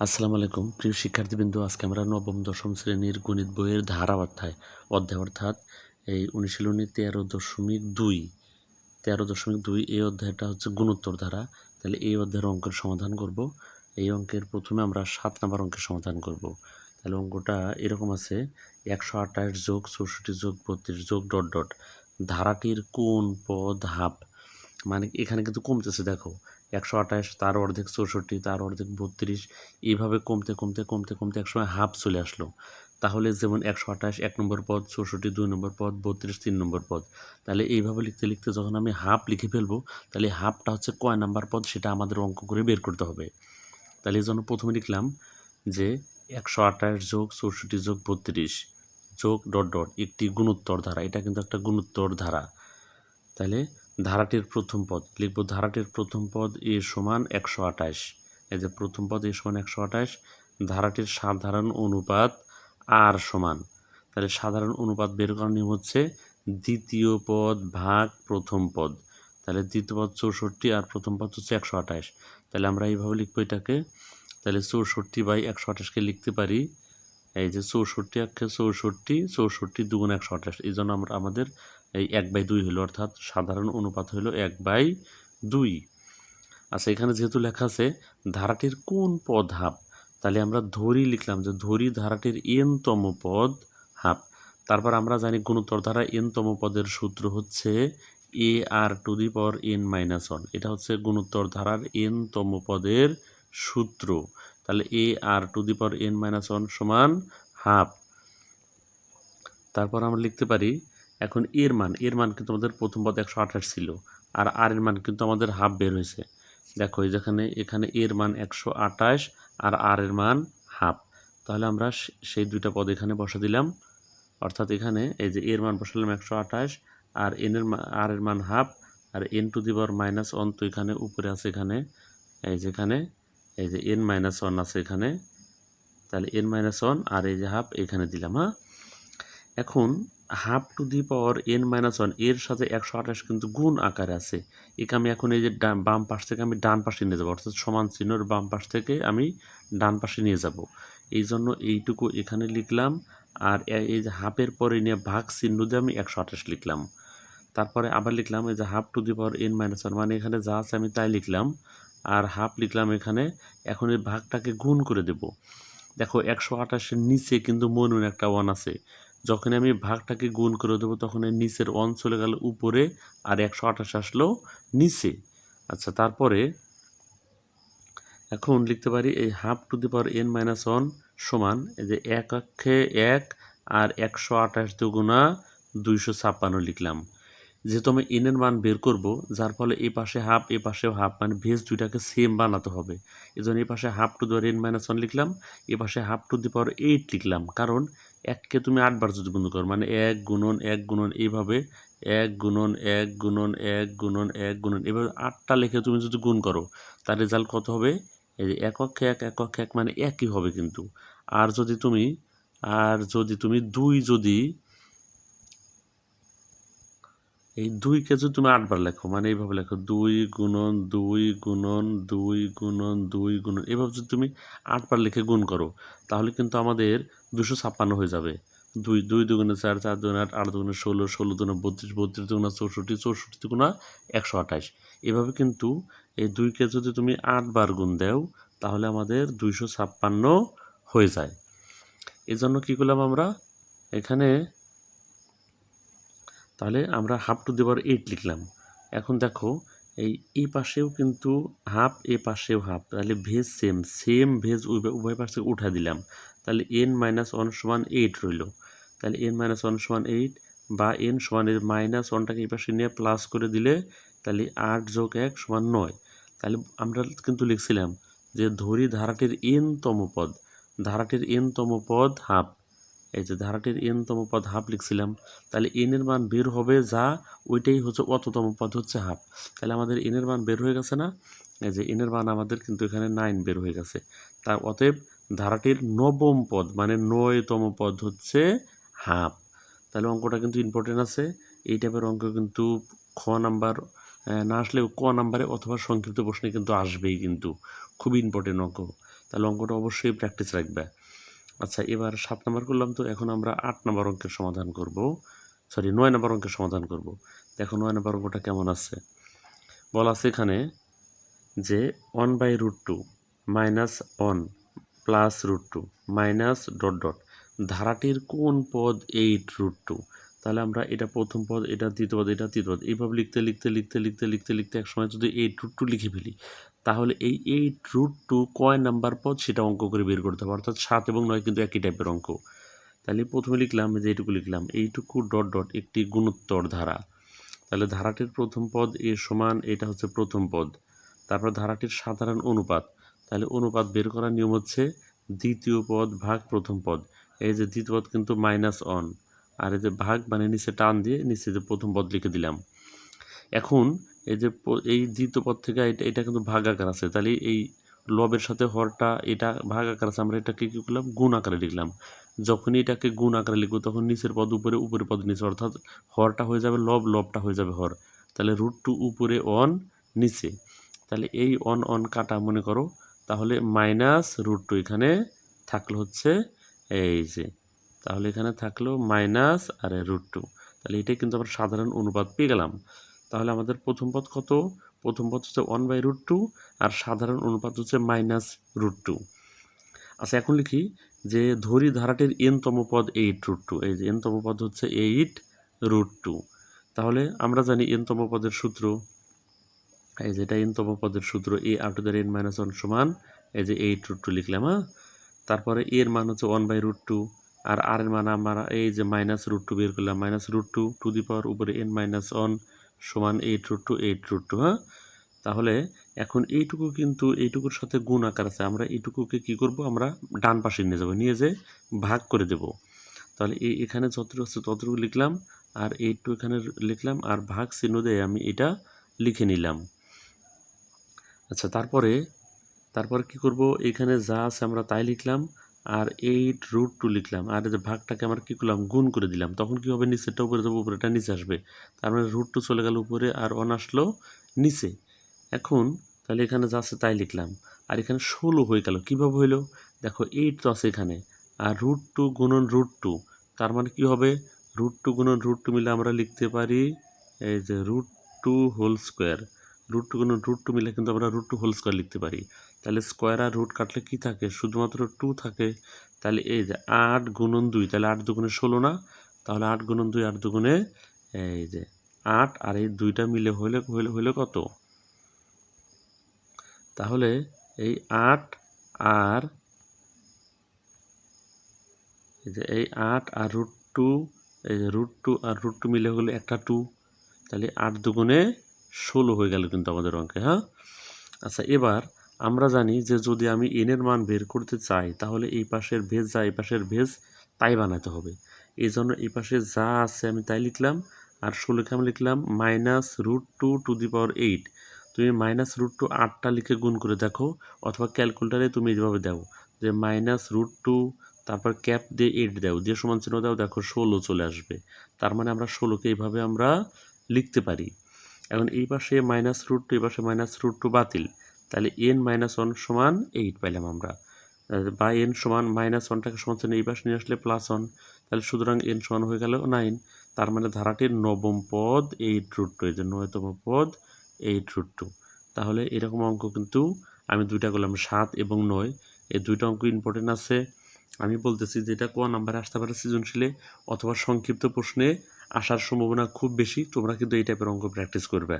আসসালামু আলাইকুম প্রিয় শিক্ষার্থীবৃন্দ, আজকে আমরা নবম, দশম শ্রেণির গণিত বইয়ের ধারা অধ্যায় অধ্যায় অর্থাৎ এই অনুশীলনী তেরো দশমিক দুই, তেরো দশমিক দুই, এই অধ্যায়টা হচ্ছে গুণোত্তর ধারা। তাহলে এই অধ্যায়ের অঙ্কের সমাধান করব। এই অঙ্কের প্রথমে আমরা সাত নম্বর অঙ্কের সমাধান করব। তাহলে অঙ্কটা এরকম আছে, একশো আঠাশ যোগ চৌষট্টি যোগ বত্রিশ যোগ ডট ডট, ধারাটির কোন পদ হাফ? মানে এখানে কিন্তু কমতেছে, দেখো। একশো আঠাশ, তার অর্ধেক চৌষট্টি, তার অর্ধেক বত্রিশ, এইভাবে কমতে কমতে কমতে কমতে একসময় হাফ চলে আসলো। তাহলে যেমন একশো আঠাশ, এক নম্বর পদ, চৌষট্টি, দুই নম্বর পদ, বত্রিশ, তিন নম্বর পদ, তাহলে এইভাবে লিখতে লিখতে যখন আমি হাফ লিখে ফেলব, তাহলে হাফটা হচ্ছে কয় নাম্বার পদ, সেটা আমাদের অঙ্ক করে বের করতে হবে। তাহলে এই জন্য প্রথমে লিখলাম যে একশো আঠাশ যোগ চৌষট্টি যোগ বত্রিশ যোগ ডট ডট, একটি গুণোত্তর ধারা, এটা কিন্তু একটা গুণোত্তর ধারা। তাহলে ধারাটির প্রথম পদ। লিখব ধারাটির প্রথম পদ এ সমান একশো আঠাশ। এই যে প্রথম পদ এ সমান একশো আঠাশ, ধারাটির সাধারণ অনুপাত আর সমান। তাহলে সাধারণ অনুপাত বের করার নিয়ম হচ্ছে দ্বিতীয় পদ ভাগ প্রথম পদ। তাহলে দ্বিতীয় পদ চৌষট্টি আর প্রথম পদ হচ্ছে একশো আঠাশ। তাহলে আমরা এইভাবে লিখব এটাকে। তাহলে চৌষট্টি বাই একশো আঠাশকে লিখতে পারি, এই যে চৌষট্টি একে চৌষট্টি চৌষট্টি দুগুণ একশো আঠাশ। এই জন্য আমরা আমাদের এই এক বাই দুই হলো অর্থাৎ সাধারণ অনুপাত হলো এক বাই দুই। আচ্ছা এখানে যেহেতু লেখা আছে ধারাটির কোন পদ হাফ, তাহলে আমরা ধরি লিখলাম যে ধরি ধারাটির এনতম পদ হাফ। তারপর আমরা জানি গুণোত্তর ধারা এনতম পদের সূত্র হচ্ছে a r to the power n minus one. এটা হচ্ছে গুণোত্তর ধারার এনতম পদের সূত্র। তাহলে a r to the power n minus one সমান হাফ। তারপর আমরা লিখতে পারি এখন এর মান এর মান কিন্তু আমাদের প্রথম পদ একশো আঠাশ ছিল, আর আর এর মান কিন্তু আমাদের হাফ বের হয়েছে। দেখো যেখানে এখানে এর মান একশো আঠাশ আর আর এর মান হাফ। তাহলে আমরা সেই দুইটা পদ এখানে বসা দিলাম। অর্থাৎ এখানে এই যে এর মান বসালাম একশো আঠাশ আর এন এনের আর এর মান half, R n to the power minus one তো এখানে উপরে আছে এখানে। এই যে এখানে, এই যে এন মাইনাস ওয়ান আছে এখানে। তাহলে এন মাইনাস ওয়ান আর এই যে হাফ এখানে দিলাম হ্যাঁ? এখন half to the power n minus ওয়ানের সাথে একশো আঠাশ কিন্তু গুণ আকারে আছে। একে আমি এখন এই যে বাম পাশ থেকে আমি ডান পাশে নিয়ে যাব, অর্থাৎ সমান চিহ্নর বাম পাশ থেকে আমি ডান পাশে নিয়ে যাব। এই জন্য এইটুকু এখানে লিখলাম, আর এই যে হাফের পরে নিয়ে ভাগ চিহ্ন দিয়ে আমি একশো আঠাশ লিখলাম। তারপরে আবার লিখলাম এই যে half to the power n minus one মানে এখানে যা আছে আমি তাই লিখলাম, আর হাফ লিখলাম এখানে, এখন এই ভাগটাকে গুণ করে দেব। দেখো একশো আঠাশের নিচে কিন্তু মনুন একটা ওয়ান আছে। যখন আমি ভাগটাকে গুণ করে দেবো, তখন নিচের ওয়ান চলে গেল উপরে আর একশো আঠাশ আসলো নিচে। আচ্ছা তারপরে এখন লিখতে পারি এই half to the power n minus one সমান এই যে এক অক্ষে এক আর একশো আঠাশ দুগুণা দুইশো ছাপ্পান্ন লিখলাম। যেহেতু আমি এনের মান বের করব, যার ফলে এই পাশে হাফ এ পাশেও হাফ মানে ভেজ দুইটাকে সেম বানাতে হবে। এই জন্য এই পাশে half to the power n minus one লিখলাম এ পাশে half to the power eight লিখলাম। কারণ এককে তুমি আটবার যদি গুণ করো মানে এক গুণন এক গুণন এইভাবে, এক গুণন এক গুণন এক গুণন এক গুণন এভাবে আটটা লিখে তুমি যদি গুণ করো, তার রেজাল্ট কত হবে? এই যে এক একক এক মানে একই হবে কিন্তু। আর যদি তুমি, আর যদি তুমি দুই যদি এই দুইকে যদি তুমি আটবার লেখো মানে এইভাবে লেখো, দুই গুণন দুই গুণন দুই গুণন দুই গুণন, এভাবে যদি তুমি আটবার লিখে গুণ করো, তাহলে কিন্তু আমাদের দুশো ছাপ্পান্ন হয়ে যাবে। দুই দুই দুগুণে চার চার দুগুণে আট আট দুগুণে ষোলো ষোলো দুগুণে বত্রিশ বত্রিশ দুগুণে চৌষট্টি চৌষট্টি দুগুণা একশো আঠাশ। এভাবে কিন্তু এই দুইকে যদি তুমি আটবার গুণ দেও, তাহলে আমাদের দুইশো ছাপ্পান্ন হয়ে যায়। এই জন্য কী করলাম আমরা? এখানে তাহলে আমরা হাফ টু দেবার এইট লিখলাম। এখন দেখো, এই এই পাশেও কিন্তু হাফ এ পাশেও হাফ তাহলে ভেজ সেম সেম ভেজ উভয় পাশে উঠা দিলাম। তাহলে এন মাইনাস ওয়ান সমান এইট রইল। তাহলে এন মাইনাস ওয়ান সমান এইট বা এন সমান এর মাইনাস ওয়ানটাকে এই পাশে নিয়ে প্লাস করে দিলে তাহলে আট যোগ এক সমান নয়। তাহলে আমরা কিন্তু লিখছিলাম যে ধরি ধারাটির এনতম পদ, ধারাটির এনতম পদ হাফ এই যে ধারাটির এনতম পদ হাফ লিখছিলাম, তাহলে এনের মান বের হবে যা ওইটাই হচ্ছে অততম পদ হচ্ছে হাফ। তাহলে আমাদের এনের মান বের হয়ে গেছে না? এই যে এনের মান আমাদের কিন্তু এখানে নাইন বের হয়ে গেছে। তার অতএব ধারাটির নবম পদ মানে নয়তম পদ হচ্ছে হাফ। তাহলে অঙ্কটা কিন্তু ইম্পর্টেন্ট আছে। এই টাইপের অঙ্ক কিন্তু খ নাম্বার না আসলেও ক নাম্বারে অথবা সংক্ষিপ্ত প্রশ্নে কিন্তু আসবেই কিন্তু। খুবই ইম্পর্টেন্ট অঙ্ক। তাহলে অঙ্কটা অবশ্যই প্র্যাকটিস রাখবে। আচ্ছা এবার সাত নাম্বার করলাম তো, এখন আমরা আট নাম্বার অঙ্কের সমাধান করব। সরি, নয় নাম্বার অঙ্কের সমাধান করব। দেখো, নয় নম্বর অঙ্কটা কেমন আছে? বলা আছে এখানে যে one by root two minus one plus root two minus dot dot ধারাটির কোন পদ এইট রুট টু তাহলে আমরা এটা প্রথম পদ, এটা দ্বিতীয় পদ, এটা তৃতীয় পদ। এইভাবে লিখতে লিখতে লিখতে লিখতে লিখতে লিখতে এক সময় যদি এইট রুট টু লিখে ফেলি, তাহলে এই এইট রুট টু কয় নাম্বার পদ সেটা অঙ্ক করে বের করতে হবে। অর্থাৎ সাত এবং নয় কিন্তু একই টাইপের অঙ্ক। তাহলে প্রথমে লিখলাম যে এইটুকু লিখলাম, এইটুকু ডট ডট একটি গুণোত্তর ধারা। তাহলে ধারাটির প্রথম পদ এ সমান, এটা হচ্ছে প্রথম পদ। তারপর ধারাটির সাধারণ অনুপাত, তাহলে অনুপাত বের করার নিয়ম হচ্ছে দ্বিতীয় পদ ভাগ প্রথম পদ। এই যে দ্বিতীয় পদ কিন্তু মাইনাস অন আর এই যে ভাগ মানে নিচে টান দিয়ে নিচে যে প্রথম পদ লিখে দিলাম। এখন এই যে এই দ্বিতীয় পদ থেকে এটা এটা কিন্তু ভাগ আকার আছে। তাহলে এই লবের সাথে হরটা, এটা ভাগ আকার আছে। আমরা এটাকে কী করলাম? গুণ আকারে লিখলাম। যখনই এটাকে গুণ আকারে লিখব, তখন নিচের পদ উপরে, উপরের পদ নিচে। অর্থাৎ হরটা হয়ে যাবে লব, লবটা হয়ে যাবে হর। তাহলে রুট টু উপরে অন নিচে। তাহলে এই অন অন কাটা মনে করো। তাহলে মাইনাস রুট টু এখানে থাকলে হচ্ছে এই যে তাহলে এখানে থাকল মাইনাস আর রুট টু তাহলে এটাই কিন্তু আমরা সাধারণ অনুপাত পেয়ে গেলাম। তাহলে আমাদের প্রথম পদ কত? প্রথম পদ হচ্ছে ওয়ান বাই রুট টু আর সাধারণ অনুপাত হচ্ছে মাইনাস রুট টু আচ্ছা এখন লিখি যে ধরি ধারাটির এনতম পদ এইট রুট টু এই যে এনতম পদ হচ্ছে এইট রুট টু তাহলে আমরা জানি এনতম পদের সূত্র। এই যেটা এনতম পদের সূত্র a up to the n minus one সমান এই যে এইট রুট টু লিখলাম হ্যাঁ? তারপরে এর মান হচ্ছে ওয়ান বাই রুট টু আর আর এর মান আমরা এই যে মাইনাস রুট টু বের করলাম। Minus root two to the power উপরে এন মাইনাস ওয়ান সমান eight root two eight root two হ্যাঁ? তাহলে এখন এইটুকু কিন্তু এইটুকুর সাথে গুণ আকার আছে। আমরা এইটুকুকে কি করব? আমরা ডান পাশে নিয়ে যাব, নিয়ে যে ভাগ করে দেব। তাহলে এই এখানে যতটুকু আছে ততটুকু লিখলাম আর এইটু এখানে লিখলাম আর ভাগ চিহ্ন দিয়ে আমি এটা লিখে নিলাম। আচ্ছা তারপরে, তারপর কি করব? এখানে যা আছে আমরা তাই লিখলাম। আর এইট রুট টু লিখলাম, আর যে ভাগটাকে আমরা কী করলাম? গুণ করে দিলাম। তখন কি হবে? নিচেরটা উপরে যাব উপরেটা নিচে আসবে। তার মানে রুট টু চলে গেল উপরে আর অন আসলো নিচে। এখন তাহলে এখানে যা আছে তাই লিখলাম। আর এখানে ষোলো হয়ে গেল। কীভাবে হইল? দেখো এইট তো আছে এখানে। আর রুট টু গুণন রুট টু তার মানে কী হবে? রুট টু গুণন রুট টু মিলে আমরা লিখতে পারি এই যে root two whole square root two গুণন রুট টু মিলে কিন্তু আমরা রুট টু হোল স্কোয়ার লিখতে পারি। তাহলে স্কোয়ার আর রুট কাটলে কি থাকে? শুধুমাত্র টু থাকে। তাহলে এই যে আট গুণন দুই, তাহলে আট দুগুণে ষোলো না? তাহলে আট গুণন দুই, আট দুগুণে এই যে আট, আর এই দুইটা মিলে হইলে হইলে হইলে কত? তাহলে এই আট আর এই যে এই আট আর রুট টু এই যে রুট টু আর রুট টু মিলে হলো একটা টু তাহলে আট দুগুণে ষোলো হয়ে গেল কিন্তু আমাদের অঙ্কে হ্যাঁ? আচ্ছা এবার আমরা জানি যে যদি আমি এনের মান বের করতে চাই, তাহলে এই পাশের ভেজ যা, এই পাশের ভেজ, তাই বানাতে হবে। এই জন্য এই পাশে যা আছে আমি তাই লিখলাম, আর ষোলোকে আমি লিখলাম minus root two to the power eight তুমি মাইনাস রুট টু আটটা লিখে গুণ করে দেখো, অথবা ক্যালকুলেটারে তুমি এইভাবে দাও, যে মাইনাস রুট টু তারপর ক্যাপ দিয়ে এইট দাও, দিয়ে সমান চিহ্ন দাও, দেখো ষোলো চলে আসবে। তার মানে আমরা ষোলোকে এইভাবে আমরা লিখতে পারি। এখন এই পাশে মাইনাস রুট টু এই পাশে মাইনাস রুট টু বাতিল। তাহলে এন মাইনাস ওয়ান সমান এইট পাইলাম আমরা। বা এন সমান মাইনাস ওয়ানটাকে সমান চিহ্ন এই পাশে নিয়ে আসলে প্লাস ওয়ান তাহলে সুতরাং এন সমান হয়ে গেল নাইন তার মানে ধারাটির নবম পদ এইট রুট টু এই যে নয়তম পদ এইট রুট টু তাহলে এরকম অঙ্ক কিন্তু আমি দুইটা করলাম, সাত এবং নয়। এই দুইটা অঙ্ক ইম্পর্টেন্ট আছে। আমি বলতেছি যেটা কোন নাম্বারে আসতে পারে সৃজনশীলে অথবা সংক্ষিপ্ত প্রশ্নে আসার সম্ভাবনা খুব বেশি, তোমরা কিন্তু এই টাইপের অঙ্ক প্র্যাকটিস করবে।